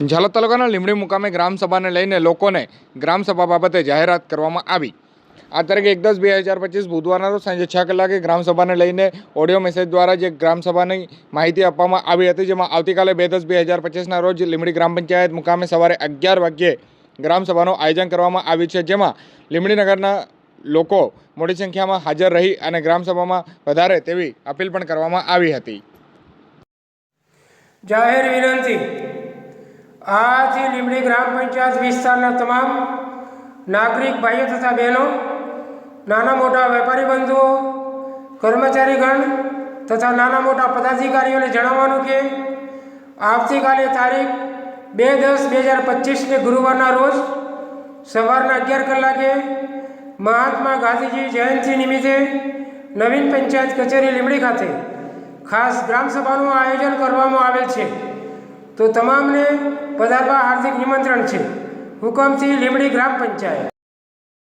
ઝાલોદ તાલુકાના લીમડી મુકામે ગ્રામસભાને લઈને લોકોને ગ્રામસભા બાબતે જાહેરાત કરવામાં આવી. આ તારીખ એક દસ બે હજાર પચીસ બુધવારના રોજ સાંજે છ કલાકે ગ્રામસભાને લઈને ઓડિયો મેસેજ દ્વારા જે ગ્રામસભાની માહિતી આપવામાં આવી હતી, જેમાં આવતીકાલે બે દસ બે હજાર પચીસના રોજ લીમડી ગ્રામ પંચાયત મુકામે સવારે અગિયાર વાગ્યે ગ્રામસભાનું આયોજન કરવામાં આવ્યું છે, જેમાં લીમડી નગરના લોકો મોટી સંખ્યામાં હાજર રહી અને ગ્રામસભામાં વધારે તેવી અપીલ પણ કરવામાં આવી હતી. જાહેર વિનંતી. આજથી લીમડી ગ્રામ પંચાયત વિસ્તારના તમામ નાગરિક, ભાઈઓ તથા બહેનો, નાના મોટા વેપારી બંધુઓ, કર્મચારીગણ તથા નાના મોટા પદાધિકારીઓને જણાવવાનું કે આવતીકાલે તારીખ બે દસ બે હજાર પચીસને ગુરુવારના રોજ સવારના અગિયાર કલાકે મહાત્મા ગાંધીજી જયંતિ નિમિત્તે નવીન પંચાયત કચેરી લીમડી ખાતે ખાસ ગ્રામસભાનું આયોજન કરવામાં આવેલ છે. તો તમામને પધારવા હાર્દિક નિમંત્રણ છે. હુકમથી લીમડી ગ્રામ પંચાયત.